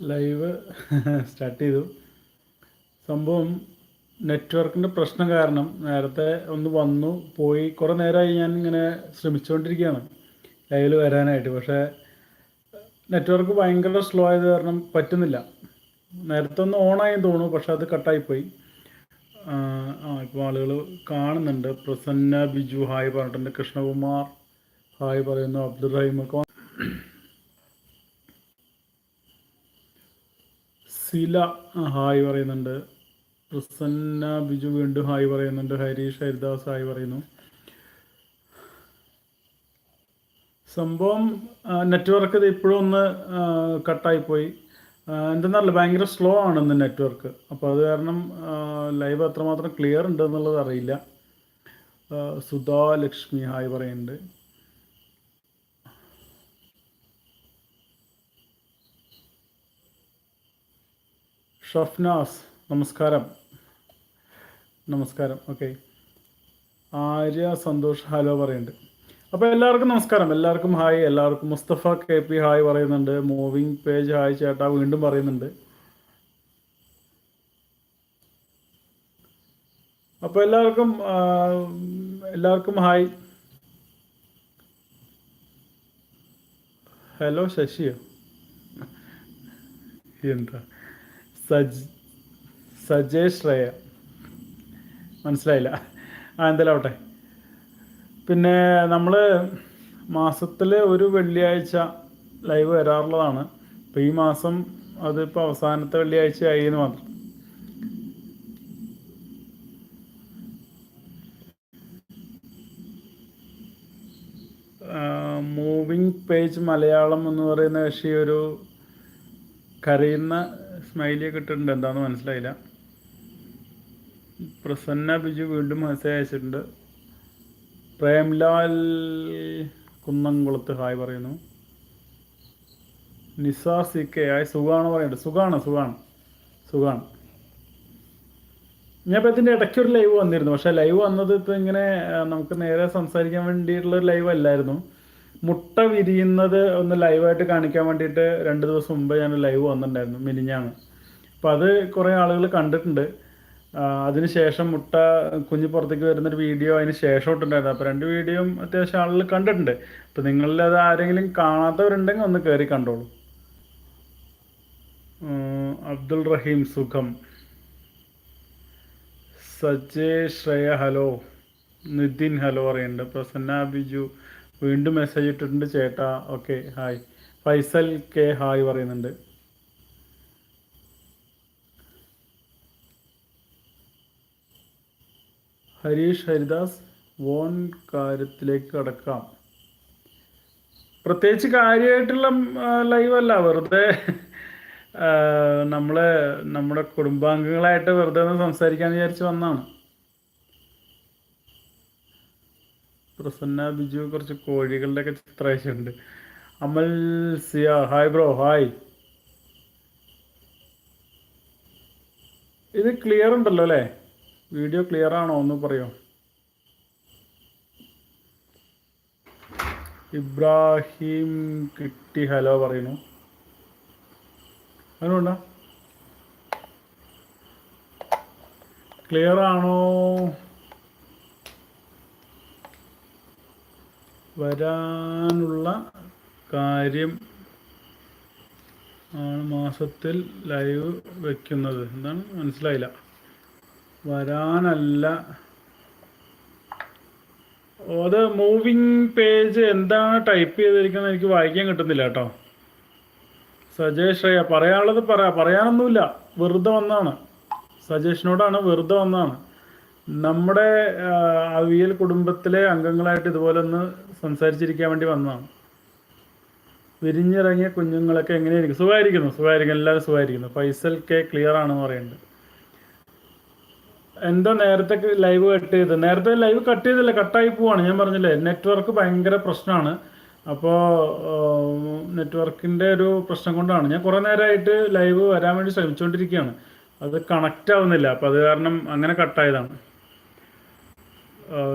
Live start ചെയ്തു. സംഭവം നെറ്റ്വർക്കിന്റെ പ്രശ്നം കാരണം നേരത്തെ ഒന്ന് വന്നു പോയി. കുറേ നേരമായി ഞാൻ ഇങ്ങനെ ശ്രമിച്ചുകൊണ്ടിരിക്കുകയാണ് ലൈവിൽ വരാനായിട്ട്. പക്ഷേ നെറ്റ്വർക്ക് ഭയങ്കര സ്ലോ ആയത് കാരണം പറ്റുന്നില്ല. നേരത്തെ ഒന്ന് ഓണായി തോന്നുന്നു പക്ഷെ അത് കട്ടായിപ്പോയി ആ ഇപ്പോൾ ആളുകൾ കാണുന്നുണ്ട്. പ്രസന്ന ബിജു ഹായ് പറഞ്ഞിട്ടുണ്ട്. കൃഷ്ണകുമാർ ഹായ് പറയുന്നു. അബ്ദുൾ റഹീം ഒക്കെ സില ഹായ് പറയുന്നുണ്ട്. പ്രസന്ന ബിജു വീണ്ടും ഹായ് പറയുന്നുണ്ട്. ഹരീഷ് ഹരിദാസ് ഹായ് പറയുന്നു. സംഭവം നെറ്റ്വർക്ക് ഇപ്പോഴും ഒന്ന് കട്ടായിപ്പോയി. എന്തെന്നറിയില്ല ഭയങ്കര സ്ലോ ആണ് ഇന്ന് നെറ്റ്വർക്ക് അപ്പോൾ അത് കാരണം ലൈവ് എത്രമാത്രം ക്ലിയർ ഉണ്ട് എന്നുള്ളത് അറിയില്ല. സുധാ ലക്ഷ്മി ഹായ് പറയുന്നുണ്ട്. ഷഫ്നാസ് നമസ്കാരം. നമസ്കാരം ഓക്കെ. ആര്യ സന്തോഷ് ഹലോ പറയുന്നുണ്ട്. അപ്പോൾ എല്ലാവർക്കും നമസ്കാരം. എല്ലാവർക്കും ഹായ്. എല്ലാവർക്കും മുസ്തഫ കെ പി ഹായ് പറയുന്നുണ്ട്. മൂവിങ് പേജ് ഹായ് ചേട്ടാ വീണ്ടും പറയുന്നുണ്ട്. അപ്പോൾ എല്ലാവർക്കും എല്ലാവർക്കും ഹായ്. ഹലോ ശശിയോ? എന്താ? സജ് സജേഷ് ശ്രേയ മനസ്സിലായില്ല. ആ എന്തായാലും പിന്നെ നമ്മൾ മാസത്തിൽ ഒരു വെള്ളിയാഴ്ച ലൈവ് വരാറുള്ളതാണ്. അപ്പോൾ ഈ മാസം അതിപ്പോൾ അവസാനത്തെ വെള്ളിയാഴ്ച ആയി എന്ന് മാത്രം. മൂവിങ് പേജ് മലയാളം എന്ന് പറയുന്ന കക്ഷി ഒരു കരയുന്ന സ്മൈലിയൊക്കെ ഇട്ടിട്ടുണ്ട്. എന്താണെന്ന് മനസ്സിലായില്ല. പ്രസന്ന ബിജു വീണ്ടും മെസ്സേജ് അയച്ചിട്ടുണ്ട്. പ്രേംലാൽ കുന്നംകുളത്ത് ഹായ് പറയുന്നു. നിസാർ സി കെ ആയി സുഖമാണ് പറയുന്നുണ്ട് സുഖമാണ് സുഖമാണ് സുഖമാണ് ഞാൻ ഇപ്പം ഇതിന്റെ ഇടയ്ക്ക് ഒരു ലൈവ് വന്നിരുന്നു. പക്ഷേ ലൈവ് വന്നത് ഇപ്പം ഇങ്ങനെ നമുക്ക് നേരെ സംസാരിക്കാൻ വേണ്ടിയിട്ടുള്ള ഒരു ലൈവ് അല്ലായിരുന്നു. മുട്ട വിരിയുന്നത് ഒന്ന് ലൈവായിട്ട് കാണിക്കാൻ വേണ്ടിയിട്ട് രണ്ട് ദിവസം മുമ്പ് ഞാൻ ലൈവ് വന്നിട്ടുണ്ടായിരുന്നു. മിനിഞ്ഞാണ് അപ്പോൾ അത് കുറേ ആളുകൾ കണ്ടിട്ടുണ്ട്. അതിനുശേഷം അതിന് ശേഷം മുട്ട കുഞ്ഞ് പുറത്തേക്ക് വരുന്നൊരു വീഡിയോ അതിന് ശേഷം ഇട്ടുണ്ടായിരുന്നു അപ്പോൾ രണ്ട് വീഡിയോയും അത്യാവശ്യം ആളുകൾ കണ്ടിട്ടുണ്ട്. അപ്പോൾ നിങ്ങളിൽ അത് ആരെങ്കിലും കാണാത്തവരുണ്ടെങ്കിൽ ഒന്ന് കയറി കണ്ടോളൂ. അബ്ദുൾ റഹീം സുഖം. സജേ ശ്രേയ ഹലോ. നിതിൻ ഹലോ പറയുന്നുണ്ട്. പ്രസന്ന ബിജു വീണ്ടും മെസ്സേജ് ഇട്ടിട്ടുണ്ട് ചേട്ടാ. Okay hi Faisal K hi പറയുന്നുണ്ട്. ഹരീഷ് ഹരിദാസ് വോൺ കാര്യത്തിലേക്ക് കടക്കാം. പ്രത്യേകിച്ച് കാര്യമായിട്ടുള്ള ലൈവ് അല്ല വെറുതെ നമ്മൾ നമ്മുടെ കുടുംബാംഗങ്ങളായിട്ട് വെറുതെ ഒന്ന് സംസാരിക്കാന്ന് വിചാരിച്ച് വന്നാണ്. പ്രസന്ന ബിജു കുറച്ച് കോഴികളുടെ ഒക്കെ ചിത്രം അയച്ചിട്ടുണ്ട് Amal Siya hi bro hi. ഇത് ക്ലിയർ ഉണ്ടല്ലോ അല്ലേ? വീഡിയോ ക്ലിയർ ആണോ ഒന്ന് പറയോ? ഇബ്രാഹിം കിട്ടി ഹലോ പറയുന്നു. അതിനുണ്ട ക്ലിയർ ആണോ? വരാനുള്ള കാര്യം ആണ് മാസത്തിൽ ലൈവ് വെക്കുന്നത്. എന്താണ്? മനസ്സിലായില്ല. വരാനല്ല. അത് മൂവിങ് പേജ് എന്താണ് ടൈപ്പ് ചെയ്തിരിക്കുന്നത് എനിക്ക് വായിക്കാൻ കിട്ടുന്നില്ല കേട്ടോ. സജേഷ് ശ്രേയ പറയാനുള്ളത് പറയാ പറയാനൊന്നുമില്ല. വെറുതെ വന്നാണ്. സജേഷിനോടാണ് വെറുതെ വന്നാണ്. നമ്മുടെ അവിയൽ കുടുംബത്തിലെ അംഗങ്ങളായിട്ട് ഇതുപോലെ ഒന്ന് സംസാരിച്ചിരിക്കാൻ വേണ്ടി വന്നതാണ്. വിരിഞ്ഞിറങ്ങിയ കുഞ്ഞുങ്ങളൊക്കെ എങ്ങനെയായിരിക്കും? സുഖമായിരിക്കുന്നു? സുഖമായിരിക്കുന്നു എല്ലാവരും സുഖമായിരിക്കുന്നു. ഫൈസൽ കെ ക്ലിയർ ആണെന്ന് പറയുന്നുണ്ട്. എന്താ നേരത്തെ ലൈവ് കട്ട് ചെയ്ത് നേരത്തെ ലൈവ് കട്ട് ചെയ്തില്ല കട്ടായി പോവാണ്. ഞാൻ പറഞ്ഞില്ലേ നെറ്റ്വർക്ക് ഭയങ്കര പ്രശ്നമാണ്. അപ്പോൾ നെറ്റ്വർക്കിന്റെ ഒരു പ്രശ്നം കൊണ്ടാണ്. ഞാൻ കുറേ നേരമായിട്ട് ലൈവ് വരാൻ വേണ്ടി ശ്രമിച്ചുകൊണ്ടിരിക്കുകയാണ് അത് കണക്റ്റ് ആവുന്നില്ല. അപ്പോൾ അത് കാരണം അങ്ങനെ കട്ടായതാണ്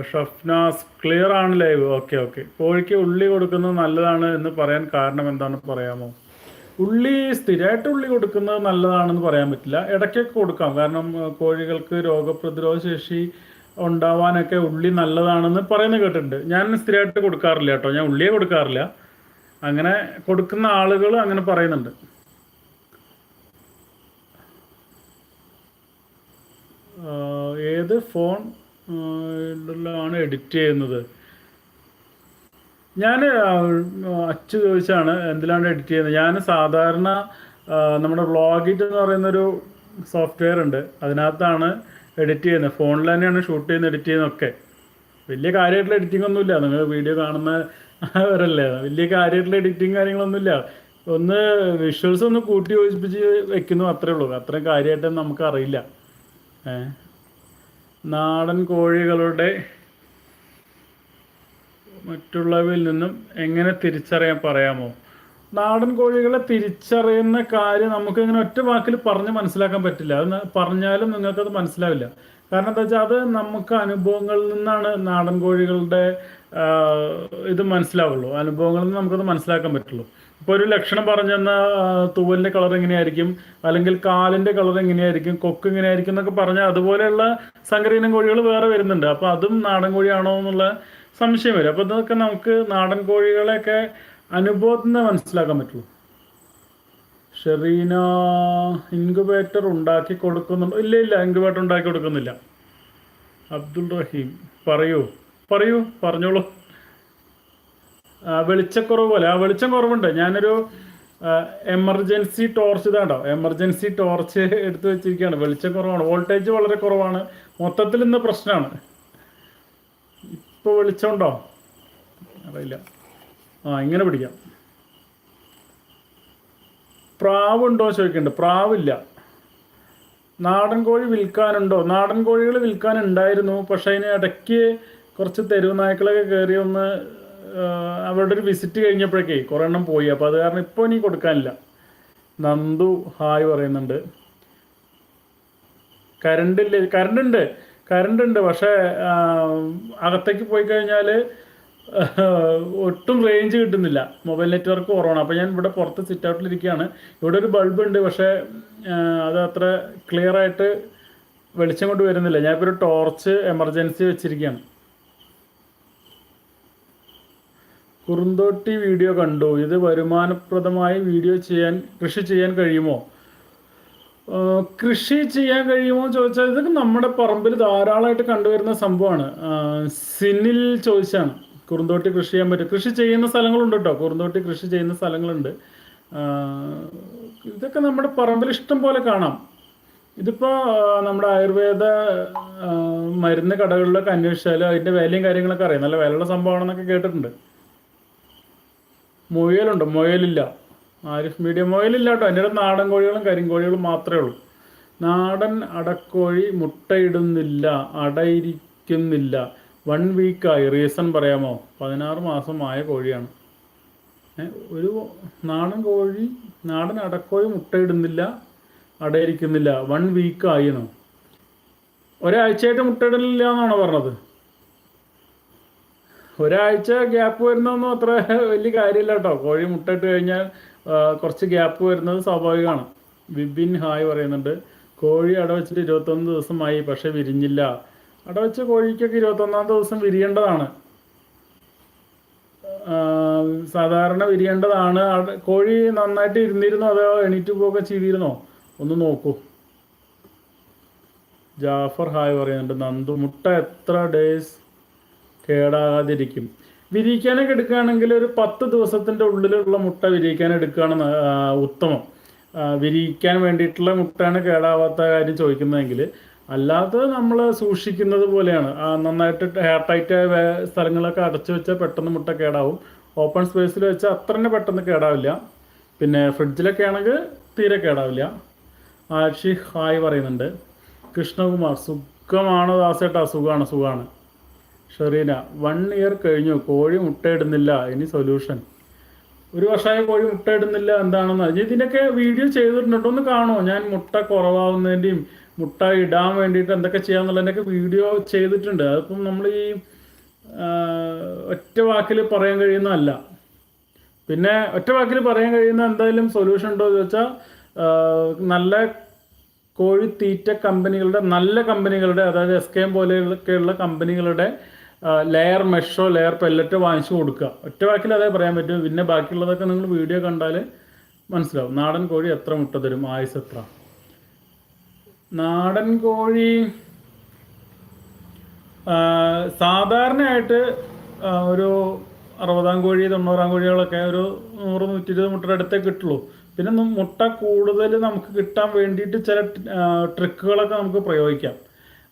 ഷഫ്നാസ് ക്ലിയർ ആണ് ലൈവ് ഓക്കെ ഓക്കെ കോഴിക്ക് ഉള്ളി കൊടുക്കുന്നത് നല്ലതാണ് എന്ന് പറയാൻ കാരണം എന്താണെന്ന് പറയാമോ? ഉള്ളി സ്ഥിരമായിട്ട് ഉള്ളി കൊടുക്കുന്നത് നല്ലതാണെന്ന് പറയാൻ പറ്റില്ല. ഇടയ്ക്കൊക്കെ കൊടുക്കാം. കാരണം കോഴികൾക്ക് രോഗപ്രതിരോധ ശേഷി ഉണ്ടാവാനൊക്കെ ഉള്ളി നല്ലതാണെന്ന് പറയുന്നത് കേട്ടിട്ടുണ്ട്. ഞാൻ സ്ഥിരമായിട്ട് കൊടുക്കാറില്ല കേട്ടോ. ഞാൻ ഉള്ളിയെ കൊടുക്കാറില്ല. അങ്ങനെ കൊടുക്കുന്ന ആളുകൾ അങ്ങനെ പറയുന്നുണ്ട്. ഏത് ഫോൺ ആണ് എഡിറ്റ് ചെയ്യുന്നത്? ഞാൻ അച്ചു ചോദിച്ചാണ് എന്തിനാണ് എഡിറ്റ് ചെയ്യുന്നത്. ഞാൻ സാധാരണ നമ്മുടെ വ്ളോഗിറ്റ് എന്ന് പറയുന്നൊരു സോഫ്റ്റ്വെയർ ഉണ്ട്. അതിനകത്താണ് എഡിറ്റ് ചെയ്യുന്നത്. ഫോണിൽ തന്നെയാണ് ഷൂട്ട് ചെയ്യുന്നത് എഡിറ്റ് ചെയ്യുന്നതൊക്കെ. വലിയ കാര്യമായിട്ടുള്ള എഡിറ്റിംഗ് ഒന്നുമില്ല. നിങ്ങൾ വീഡിയോ കാണുന്ന കാണുന്നവരല്ലേ വലിയ കാര്യമായിട്ടുള്ള എഡിറ്റിംഗ് കാര്യങ്ങളൊന്നുമില്ല. ഒന്ന് വിഷ്വൽസ് ഒന്ന് കൂട്ടി യോജിപ്പിച്ച് വെക്കുന്നു അത്രേ ഉള്ളൂ. അത്രയും കാര്യമായിട്ട് നമുക്കറിയില്ല. നാടൻ കോഴികളുടെ മറ്റുള്ളവയിൽ നിന്നും എങ്ങനെ തിരിച്ചറിയാൻ പറയാമോ? നാടൻ കോഴികളെ തിരിച്ചറിയുന്ന കാര്യം നമുക്ക് ഇങ്ങനെ ഒറ്റ വാക്കിൽ പറഞ്ഞ് മനസ്സിലാക്കാൻ പറ്റില്ല. അത് പറഞ്ഞാലും നിങ്ങൾക്കത് മനസ്സിലാവില്ല. കാരണം എന്താ വെച്ചാൽ അത് നമുക്ക് അനുഭവങ്ങളിൽ നിന്നാണ് നാടൻ കോഴികളുടെ ഇത് മനസ്സിലാവുള്ളൂ. അനുഭവങ്ങളിൽ നിന്ന് നമുക്കത് മനസ്സിലാക്കാൻ പറ്റുള്ളൂ. ഇപ്പോൾ ഒരു ലക്ഷണം പറഞ്ഞെന്ന തൂവലിന്റെ കളർ എങ്ങനെയായിരിക്കും? അല്ലെങ്കിൽ കാലിന്റെ കളർ എങ്ങനെയായിരിക്കും? കൊക്ക് എങ്ങനെയായിരിക്കും എന്നൊക്കെ പറഞ്ഞാൽ അതുപോലെയുള്ള സങ്കരീനം കോഴികൾ വേറെ വരുന്നുണ്ട്. അപ്പോൾ അതും നാടൻ കോഴിയാണോ എന്നുള്ള സംശയം വരും. അപ്പോൾ ഇതൊക്കെ നമുക്ക് നാടൻ കോഴികളെയൊക്കെ അനുഭവത്തിൽ നിന്ന് മനസ്സിലാക്കാൻ പറ്റുള്ളൂ ഷെറീന ഇൻക്യുബേറ്റർ ഉണ്ടാക്കി കൊടുക്കുന്നുണ്ടോ. ഇല്ല ഇല്ല ഇൻക്യുബേറ്റർ ഉണ്ടാക്കി കൊടുക്കുന്നില്ല. അബ്ദുൾ റഹീം പറയൂ. പറയൂ പറഞ്ഞോളൂ. വെളിച്ചക്കുറവ് പോലെ. ആ വെളിച്ചം കുറവുണ്ട്. ഞാനൊരു എമർജൻസി ടോർച്ച് ഇതാണ്ടോ എമർജൻസി ടോർച്ച് എടുത്തു വെച്ചിരിക്കുകയാണ്. വെളിച്ചം കുറവാണ്. വോൾട്ടേജ് വളരെ കുറവാണ്. മൊത്തത്തിൽ ഇന്ന് പ്രശ്നമാണ്. ഇപ്പോൾ വെളിച്ചമുണ്ടോ അറിയില്ല. ആ ഇങ്ങനെ പിടിക്കാം. പ്രാവുണ്ടോ ചോദിക്കുന്നുണ്ട് പ്രാവില്ല. നാടൻ കോഴി വിൽക്കാനുണ്ടോ? നാടൻ കോഴികൾ വിൽക്കാനുണ്ടായിരുന്നു. പക്ഷെ അതിന് ഇടയ്ക്ക് കുറച്ച് തെരുവ് നായ്ക്കളൊക്കെ കയറി ഒന്ന് അവരുടെ ഒരു വിസിറ്റ് കഴിഞ്ഞപ്പോഴേക്കേ കുറേ എണ്ണം പോയി. അപ്പോൾ അത് കാരണം ഇപ്പോൾ ഇനി കൊടുക്കാനില്ല. നന്ദു ഹായ് പറയുന്നുണ്ട്. ഇല്ല കറണ്ട് ഉണ്ട് കറണ്ട് ഉണ്ട് പക്ഷേ അകത്തേക്ക് പോയി കഴിഞ്ഞാൽ ഒട്ടും റേഞ്ച് കിട്ടുന്നില്ല. മൊബൈൽ നെറ്റ്വർക്ക് കുറവാണ്. അപ്പോൾ ഞാൻ ഇവിടെ പുറത്ത് സിറ്റ് ഔട്ടിലിരിക്കുകയാണ് ഇവിടെ ഒരു ബൾബ് ഉണ്ട്. പക്ഷേ അത് അത്ര ക്ലിയർ ആയിട്ട് വെളിച്ചം കൊണ്ട് വരുന്നില്ല. ഞാനിപ്പോൾ ഒരു ടോർച്ച് എമർജൻസി വെച്ചിരിക്കുകയാണ്. കുറുന്തോട്ടി വീഡിയോ കണ്ടു. ഇത് വരുമാനപ്രദമായി വീഡിയോ ചെയ്യാൻ കൃഷി ചെയ്യാൻ കഴിയുമോ? കൃഷി ചെയ്യാൻ കഴിയുമോ ചോദിച്ചാൽ ഇതൊക്കെ നമ്മുടെ പറമ്പിൽ ധാരാളമായിട്ട് കണ്ടുവരുന്ന സംഭവമാണ്. സിനിൽ ചോദിച്ചാണ്. കുറുന്തോട്ടി കൃഷി ചെയ്യാൻ പറ്റും. കൃഷി ചെയ്യുന്ന സ്ഥലങ്ങളുണ്ട് കേട്ടോ. കുറുന്തോട്ടി കൃഷി ചെയ്യുന്ന സ്ഥലങ്ങളുണ്ട്. ഇതൊക്കെ നമ്മുടെ പറമ്പിൽ ഇഷ്ടം പോലെ കാണാം. ഇതിപ്പോൾ നമ്മുടെ ആയുർവേദ മരുന്ന് കടകളിലൊക്കെ അന്വേഷിച്ചാൽ അതിന്റെ വിലയും കാര്യങ്ങളൊക്കെ അറിയാം. നല്ല വിലയുള്ള സംഭവമാണെന്നൊക്കെ കേട്ടിട്ടുണ്ട്. മുയലുണ്ട്. മുയലില്ല. ആരിഫ് മീഡിയം ഓയിൽ ഇല്ല കേട്ടോ എന്റെ അടുത്ത് നാടൻ കോഴികളും കരിങ്കോഴികളും മാത്രമേ ഉള്ളൂ. നാടൻ അടക്കോഴി മുട്ടയിടുന്നില്ല അടയിരിക്കുന്നില്ല. വൺ വീക്കായി. റീസൺ പറയാമോ? പതിനാറ് മാസമായ കോഴിയാണ്. ഒരു നാടൻ കോഴി നാടൻ അടക്കോഴി മുട്ടയിടുന്നില്ല അടയിരിക്കുന്നില്ല. വൺ വീക്കായി എന്നോ. ഒരാഴ്ചയായിട്ട് മുട്ടയിടലില്ല എന്നാണോ പറഞ്ഞത്? ഒരാഴ്ച ഗ്യാപ്പ് വരുന്നൊന്നും അത്ര വലിയ കാര്യമില്ല കേട്ടോ കോഴി മുട്ടയിട്ട് കഴിഞ്ഞാൽ കുറച്ച് ഗ്യാപ്പ് വരുന്നത് സ്വാഭാവികമാണ്. വിബിൻ ഹായ് പറയുന്നുണ്ട്. കോഴി അടവച്ചിട്ട് ഇരുപത്തൊന്ന് ദിവസമായി പക്ഷെ വിരിഞ്ഞില്ല. അടവച്ച കോഴിക്കൊക്കെ ഇരുപത്തൊന്നാം ദിവസം വിരിയേണ്ടതാണ്. സാധാരണ വിരിയേണ്ടതാണ്. കോഴി നന്നായിട്ട് ഇരുന്നിരുന്നോ? അതോ എണീറ്റ് പോവുകയൊക്കെ ചെയ്തിരുന്നോ? ഒന്ന് നോക്കൂ. ജാഫർ ഹായ് പറയുന്നുണ്ട്. നന്ദു മുട്ട എത്ര ഡേയ്സ് കേടാകാതിരിക്കും? വിരിയിക്കാനൊക്കെ എടുക്കുകയാണെങ്കിൽ ഒരു പത്ത് ദിവസത്തിന്റെ ഉള്ളിലുള്ള മുട്ട വിരിയിക്കാൻ എടുക്കുകയാണ് ഉത്തമം. വിരിയിക്കാൻ വേണ്ടിയിട്ടുള്ള മുട്ടയാണ് കേടാവാത്ത കാര്യം ചോദിക്കുന്നതെങ്കിൽ അല്ലാതെ നമ്മൾ സൂക്ഷിക്കുന്നത് പോലെയാണ്. നന്നായിട്ട് ഹെയർ ടൈറ്റ് സ്ഥലങ്ങളൊക്കെ അടച്ചു വെച്ചാൽ പെട്ടെന്ന് മുട്ട കേടാവും. ഓപ്പൺ സ്പേസിൽ വെച്ചാൽ അത്ര തന്നെ പെട്ടെന്ന് കേടാവില്ല. പിന്നെ ഫ്രിഡ്ജിലൊക്കെ ആണെങ്കിൽ തീരെ കേടാവില്ല. ആഷി ഹായ് പറയുന്നുണ്ട്. കൃഷ്ണകുമാർ സുഖമാണോ ദാസേട്ടാ? സുഖമാണ് സുഖമാണ് ഷെറീന വൺ ഇയർ കഴിഞ്ഞു കോഴി മുട്ടയിടുന്നില്ല ഇനി സൊല്യൂഷൻ ഒരു വർഷമായ കോഴി മുട്ടയിടുന്നില്ല എന്താണെന്ന്. ഇനി ഇതിനൊക്കെ വീഡിയോ ചെയ്തിട്ടുണ്ട്? ഒന്ന് കാണോ ഞാൻ മുട്ട കുറവാകുന്നതിന്റെയും മുട്ട ഇടാൻ വേണ്ടിയിട്ട് എന്തൊക്കെ ചെയ്യാന്നുള്ളതിന്റെയൊക്കെ വീഡിയോ ചെയ്തിട്ടുണ്ട്. അതിപ്പം നമ്മൾ ഈ ഒറ്റ വാക്കിൽ പറയാൻ കഴിയുന്നതല്ല. പിന്നെ ഒറ്റ വാക്കിൽ പറയാൻ കഴിയുന്ന എന്തായാലും സൊല്യൂഷൻ ഉണ്ടോ എന്ന് ചോദിച്ചാൽ നല്ല കോഴി തീറ്റ കമ്പനികളുടെ നല്ല കമ്പനികളുടെ അതായത് എസ് കെ എം പോലെയൊക്കെയുള്ള കമ്പനികളുടെ ലെയർ മെഷോ ലെയർ പെല്ലറ്റോ വാങ്ങിച്ചു കൊടുക്കുക. ഒറ്റ വാക്കിൽ അതേ പറയാൻ പറ്റും. പിന്നെ ബാക്കിയുള്ളതൊക്കെ നിങ്ങൾ വീഡിയോ കണ്ടാൽ മനസ്സിലാവും. നാടൻ കോഴി എത്ര മുട്ട തരും? ആയുസ് എത്ര? നാടൻ കോഴി സാധാരണയായിട്ട് ഒരു അറുപതാം കോഴി തൊണ്ണൂറാം കോഴികളൊക്കെ ഒരു നൂറ് നൂറ്റി ഇരുപത് മുട്ടയുടെ അടുത്തേ കിട്ടുള്ളൂ. പിന്നെ മുട്ട കൂടുതൽ നമുക്ക് കിട്ടാൻ വേണ്ടിയിട്ട് ചില ട്രിക്കുകളൊക്കെ നമുക്ക് പ്രയോഗിക്കാം.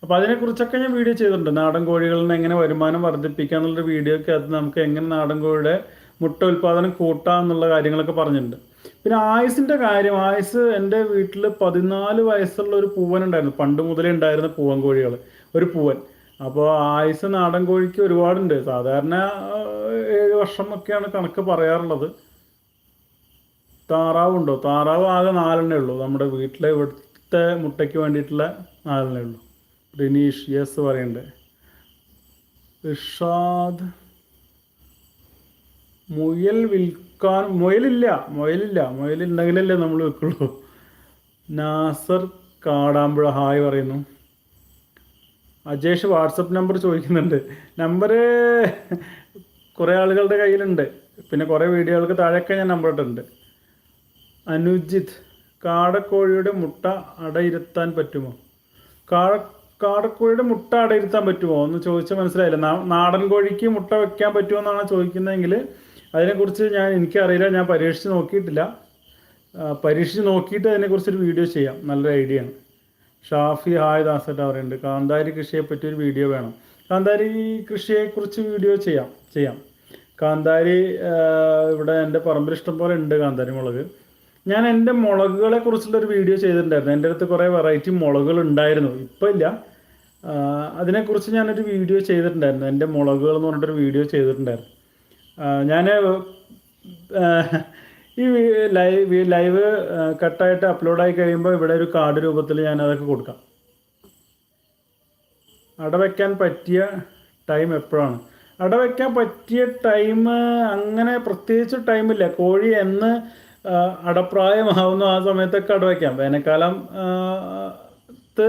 അപ്പോൾ അതിനെക്കുറിച്ചൊക്കെ ഞാൻ വീഡിയോ ചെയ്തിട്ടുണ്ട്. നാടൻ കോഴികളിൽ നിന്ന് എങ്ങനെ വരുമാനം വർദ്ധിപ്പിക്കുക എന്നുള്ള വീഡിയോ ഒക്കെ അത് നമുക്ക് എങ്ങനെ നാടൻ കോഴിയുടെ മുട്ട ഉൽപ്പാദനം കൂട്ടാം എന്നുള്ള കാര്യങ്ങളൊക്കെ പറഞ്ഞിട്ടുണ്ട്. പിന്നെ ആയുസിന്റെ കാര്യം ആയുസ് എന്റെ വീട്ടിൽ പതിനാല് വയസ്സുള്ള ഒരു പൂവൻ ഉണ്ടായിരുന്നു. പണ്ട് മുതലേ ഉണ്ടായിരുന്ന പൂവൻ കോഴികൾ ഒരു പൂവൻ. അപ്പോൾ ആയുസ് നാടൻ കോഴിക്ക് ഒരുപാടുണ്ട്. സാധാരണ ഏഴ് വർഷം ഒക്കെയാണ് കണക്ക് പറയാറുള്ളത്. താറാവുണ്ടോ? താറാവ് ആകെ നാലെണ്ണേ ഉള്ളൂ. നമ്മുടെ വീട്ടിലെ ഇവിടുത്തെ മുട്ടയ്ക്ക് വേണ്ടിയിട്ടുള്ള നാലെണ്ണേ ഉള്ളൂ. റിനീഷ് യെസ് പറയണ്ടേ. റിഷാദ് മുയൽ വിൽക്കാൻ മുയലില്ല മുയലില്ല മുയലുണ്ടെങ്കിലല്ലേ നമ്മൾ വെക്കുള്ളൂ. നാസർ കാടാമ്പുഴ ഹായ് പറയുന്നു. അജേഷ് വാട്സപ്പ് നമ്പർ ചോദിക്കുന്നുണ്ട്. നമ്പർ കുറേ ആളുകളുടെ കയ്യിലുണ്ട്. പിന്നെ കുറേ വീഡിയോകൾക്ക് താഴെയൊക്കെ ഞാൻ നമ്പർ ഇട്ടിട്ടുണ്ട്. അനുജിത് കാടക്കോഴിയുടെ മുട്ട അടയിരുത്താൻ പറ്റുമോ? കാട കാടക്കോഴിയുടെ മുട്ട അടയിരുത്താൻ പറ്റുമോ? എന്ന് ചോദിച്ചാൽ മനസ്സിലായില്ല. നാടൻ കോഴിക്ക് മുട്ട വെക്കാൻ പറ്റുമോ എന്നാണ് ചോദിക്കുന്നതെങ്കിൽ അതിനെക്കുറിച്ച് ഞാൻ എനിക്കറിയില്ല ഞാൻ പരീക്ഷിച്ച് നോക്കിയിട്ടില്ല. പരീക്ഷിച്ച് നോക്കിയിട്ട് അതിനെക്കുറിച്ചൊരു വീഡിയോ ചെയ്യാം. നല്ലൊരു ഐഡിയ ആണ്. ഷാഫി ഹായ് ദാസട്ട പറയുന്നുണ്ട്. കാന്താരി കൃഷിയെ പറ്റി ഒരു വീഡിയോ വേണം. കാന്താരി കൃഷിയെക്കുറിച്ച് വീഡിയോ ചെയ്യാം. ചെയ്യാം. കാന്താരി ഇവിടെ എന്റെ പറമ്പിൽ ഇഷ്ടം പോലെ ഉണ്ട് കാന്താരി മുളക്. ഞാൻ എന്റെ മുളകുകളെ കുറിച്ചുള്ളൊരു വീഡിയോ ചെയ്തിട്ടുണ്ടായിരുന്നു. എന്റെ അടുത്ത് കുറേ വെറൈറ്റി മുളകുകൾ ഉണ്ടായിരുന്നു. ഇപ്പം ഇല്ല. അതിനെക്കുറിച്ച് ഞാനൊരു വീഡിയോ ചെയ്തിട്ടുണ്ടായിരുന്നു. എന്റെ മുളകുകൾ എന്ന് പറഞ്ഞിട്ടൊരു വീഡിയോ ചെയ്തിട്ടുണ്ടായിരുന്നു. ഞാൻ ഈ ലൈവ് ലൈവ് കട്ടായിട്ട് അപ്ലോഡായി കഴിയുമ്പോൾ ഇവിടെ ഒരു കാർഡ് രൂപത്തിൽ ഞാൻ അതൊക്കെ കൊടുക്കാം അടവയ്ക്കാൻ പറ്റിയ ടൈം എപ്പോഴാണ്? അടവയ്ക്കാൻ പറ്റിയ ടൈം അങ്ങനെ പ്രത്യേകിച്ച് ടൈമില്ല കോഴി എന്ന് അടപ്രായമാവുന്നു ആ സമയത്തൊക്കെ അടവയ്ക്കാം വേനൽക്കാലം ത്ത്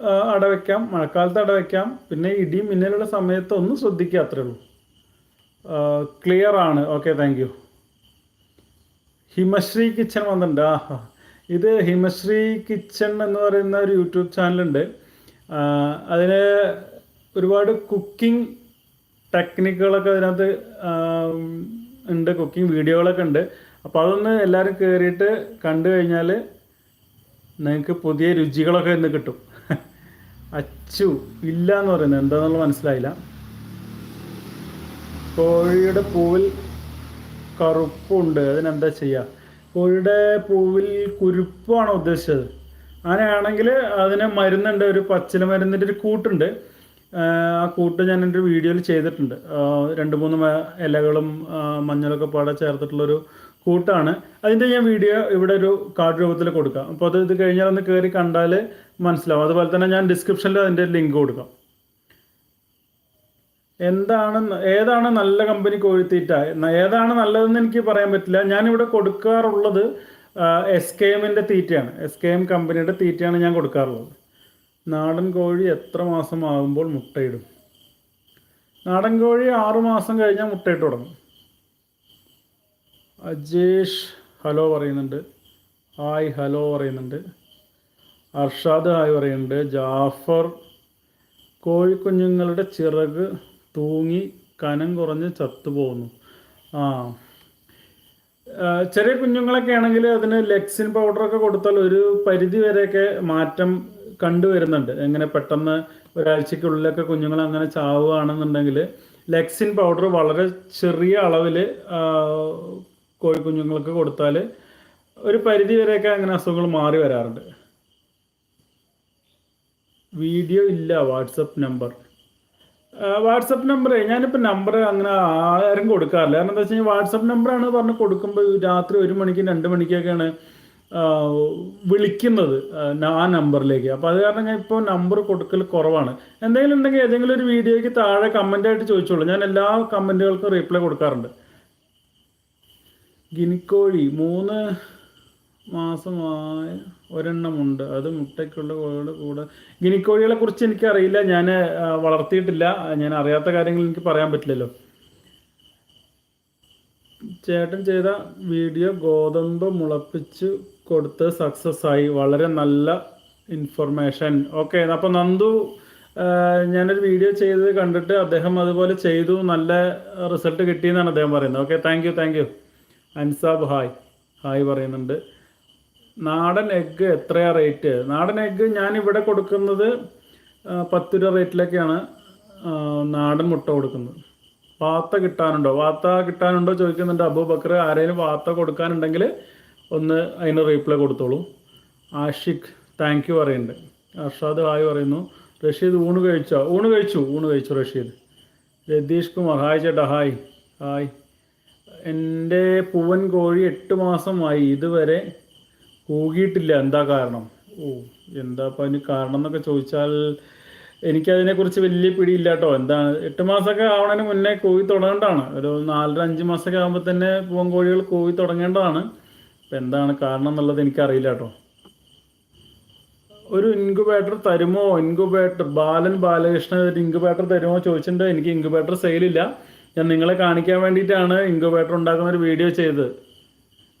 അടവയ്ക്കാം മഴക്കാലത്ത് അടവയ്ക്കാം പിന്നെ ഇടി മിന്നലുള്ള സമയത്ത് ഒന്ന് ശ്രദ്ധിക്കുക അത്രേ ഉള്ളൂ. ക്ലിയർ ആണ്. Okay thank you Himasree kitchen വന്നിട്ടുണ്ട്. ആ. ഇത് ഹിമശ്രീ കിച്ചൺ എന്ന് പറയുന്ന ഒരു യൂട്യൂബ് ചാനലുണ്ട്. അതിന് ഒരുപാട് കുക്കിംഗ് ടെക്നിക്കുകളൊക്കെ അതിനകത്ത് ഉണ്ട്. കുക്കിംഗ് വീഡിയോകളൊക്കെ ഉണ്ട്. അപ്പോൾ അതൊന്ന് എല്ലാവരും കയറിയിട്ട് കണ്ടു കഴിഞ്ഞാൽ നിങ്ങൾക്ക് പുതിയ രുചികളൊക്കെ ഇന്ന് കിട്ടും. അച്ചു ഇല്ല എന്ന് പറയുന്നത് എന്താണെന്നുള്ള മനസ്സിലായില്ല. കോഴിയുടെ പൂവിൽ കറുപ്പുണ്ട്. അതിനെന്താ ചെയ്യുക കോഴിയുടെ പൂവിൽ കുരുപ്പാണ് ഉദ്ദേശിച്ചത്. അങ്ങനെയാണെങ്കിൽ അതിന് മരുന്നുണ്ട്. ഒരു പച്ചില മരുന്നിന്റെ ഒരു കൂട്ടുണ്ട്. ആ, കൂട്ട് ഞാൻ എന്റെ വീഡിയോയിൽ ചെയ്തിട്ടുണ്ട്. രണ്ട് മൂന്ന് ഇലകളും മഞ്ഞളൊക്കെ പാടെ ചേർത്തിട്ടുള്ളൊരു കൂട്ടാണ്. അതിന്റെ ഞാൻ വീഡിയോ ഇവിടെ ഒരു കാർഡ് രൂപത്തിൽ കൊടുക്കാം. അപ്പോൾ അത് ഇത് കഴിഞ്ഞാൽ ഒന്ന് കയറി കണ്ടാൽ മനസ്സിലാവും. അതുപോലെ തന്നെ ഞാൻ ഡിസ്ക്രിപ്ഷനിൽ അതിന്റെ ലിങ്ക് കൊടുക്കാം. എന്താണ് ഏതാണ് നല്ല കമ്പനി കോഴിത്തീറ്റ ഏതാണ് നല്ലതെന്ന് എനിക്ക് പറയാൻ പറ്റില്ല. ഞാനിവിടെ കൊടുക്കാറുള്ളത് എസ് കെ എമ്മിന്റെ തീറ്റയാണ്. എസ് കെ എം കമ്പനിയുടെ തീറ്റയാണ് ഞാൻ കൊടുക്കാറുള്ളത്. നാടൻ കോഴി എത്ര മാസം ആകുമ്പോൾ മുട്ടയിടും? നാടൻ കോഴി ആറു മാസം കഴിഞ്ഞാൽ മുട്ടയിട്ട് തുടങ്ങും. അജേഷ് ഹലോ പറയുന്നുണ്ട്. ഹായ് ഹലോ പറയുന്നുണ്ട്. അർഷാദ് ഹായ് പറയുന്നുണ്ട്. ജാഫർ കോഴിക്കുഞ്ഞുങ്ങളുടെ ചിറക് തൂങ്ങി കനം കുറഞ്ഞ് ചത്തുപോകുന്നു ആ ചെറിയ കുഞ്ഞുങ്ങളൊക്കെ ആണെങ്കിൽ അതിന് ലെക്സിൻ പൗഡറൊക്കെ കൊടുത്താൽ ഒരു പരിധി വരെയൊക്കെ മാറ്റം കണ്ടുവരുന്നുണ്ട് എങ്ങനെ പെട്ടെന്ന് ഒരാഴ്ചക്കുള്ളിലൊക്കെ കുഞ്ഞുങ്ങൾ അങ്ങനെ ചാവുകയാണെന്നുണ്ടെങ്കിൽ ലെക്സിൻ പൗഡർ വളരെ ചെറിയ അളവിൽ കോഴിക്കുഞ്ഞുങ്ങൾക്ക് കൊടുത്താൽ ഒരു പരിധി വരെയൊക്കെ അങ്ങനെ അസുഖങ്ങൾ മാറി വരാറുണ്ട്. വീഡിയോ ഇല്ല വാട്സപ്പ് നമ്പർ. വാട്സപ്പ് നമ്പർ ഞാനിപ്പോൾ നമ്പർ അങ്ങനെ ആരും കൊടുക്കാറില്ല. കാരണം എന്താ വെച്ച് കഴിഞ്ഞാൽ വാട്സപ്പ് നമ്പറാണ് പറഞ്ഞ് കൊടുക്കുമ്പോൾ രാത്രി ഒരു മണിക്ക് രണ്ട് മണിക്കൊക്കെയാണ് വിളിക്കുന്നത് ആ, നമ്പറിലേക്ക്. അപ്പോൾ അത് കാരണം ഞാൻ ഇപ്പോൾ നമ്പർ കൊടുക്കൽ കുറവാണ്. എന്തെങ്കിലും ഉണ്ടെങ്കിൽ ഏതെങ്കിലും ഒരു വീഡിയോയ്ക്ക് താഴെ കമന്റായിട്ട് ചോദിച്ചോളൂ. ഞാൻ എല്ലാ കമന്റുകൾക്കും റീപ്ലൈ കൊടുക്കാറുണ്ട്. ഗിനിക്കോഴി മൂന്ന് മാസമായ ഒരെണ്ണമുണ്ട്. അത് മുട്ടയ്ക്കുള്ള കോഴിയുടെ കൂടെ. ഗിനിക്കോഴികളെ കുറിച്ച് എനിക്കറിയില്ല. ഞാൻ വളർത്തിയിട്ടില്ല. ഞാൻ അറിയാത്ത കാര്യങ്ങൾ എനിക്ക് പറയാൻ പറ്റില്ലല്ലോ. ചേട്ടൻ ചെയ്ത വീഡിയോ ഗോതമ്പ് മുളപ്പിച്ച് കൊടുത്ത് സക്സസ് ആയി. വളരെ നല്ല ഇൻഫർമേഷൻ ഓക്കെ അപ്പോൾ നന്ദു ഞാനൊരു വീഡിയോ ചെയ്തത് കണ്ടിട്ട് അദ്ദേഹം അതുപോലെ ചെയ്തു. നല്ല റിസൾട്ട് കിട്ടിയെന്നാണ് അദ്ദേഹം പറയുന്നത്. Okay thank you thank you Ansab hi. Hi പറയുന്നുണ്ട്. നാടൻ എഗ്ഗ് എത്രയാ റേറ്റ്? നാടൻ എഗ്ഗ് ഞാൻ ഇവിടെ കൊടുക്കുന്നത് പത്ത് രൂപ റേറ്റിലൊക്കെയാണ് നാടൻ മുട്ട കൊടുക്കുന്നത്. വാത്ത കിട്ടാനുണ്ടോ? വാത്ത കിട്ടാനുണ്ടോ ചോദിക്കുന്നുണ്ട്. അബൂബക്കർ ആരെങ്കിലും വാത്ത കൊടുക്കാനുണ്ടെങ്കിൽ ഒന്ന് അതിന് റീപ്ലൈ കൊടുത്തോളൂ. ആഷിഖ് താങ്ക് യു പറയുന്നുണ്ട്. അർഷാദ് ഹായ് പറയുന്നു. റഷീദ് ഊണ് കഴിച്ചോ? ഊണ് കഴിച്ചു. ഊണ് കഴിച്ചു റഷീദ്. രതീഷ് കുമാർ ഹായ് ചേട്ടാ ഹായ്. ഹായ്. എന്റെ പൂവൻ കോഴി എട്ട് മാസമായി ഇതുവരെ കൂകിയിട്ടില്ല എന്താ കാരണം? ഓ എന്താ അപ്പം അതിന് കാരണം എന്നൊക്കെ ചോദിച്ചാൽ എനിക്കതിനെക്കുറിച്ച് വലിയ പിടിയില്ല കേട്ടോ എന്താണ് എട്ട് മാസമൊക്കെ ആവണതിന് മുന്നേ കോഴി തുടങ്ങേണ്ടതാണ്. ഒരു നാലര അഞ്ച് മാസമൊക്കെ ആകുമ്പോൾ തന്നെ പൂവൻ കോഴികൾ കോഴി തുടങ്ങേണ്ടതാണ്. അപ്പം എന്താണ് കാരണം എന്നുള്ളത് എനിക്കറിയില്ല കേട്ടോ ഒരു ഇൻക്യുബേറ്റർ തരുമോ? ഇൻക്യുബേറ്റർ ബാലൻ ബാലകൃഷ്ണൻ ഒരു ഇൻക്യുബേറ്റർ തരുമോ ചോദിച്ചിട്ടുണ്ട്. എനിക്ക് ഇൻക്യുബേറ്റർ സെയിലില്ല ഞാൻ നിങ്ങളെ കാണിക്കാൻ വേണ്ടിയിട്ടാണ് ഇൻക്യുബേറ്റർ ഉണ്ടാക്കുന്ന ഒരു വീഡിയോ ചെയ്തത്.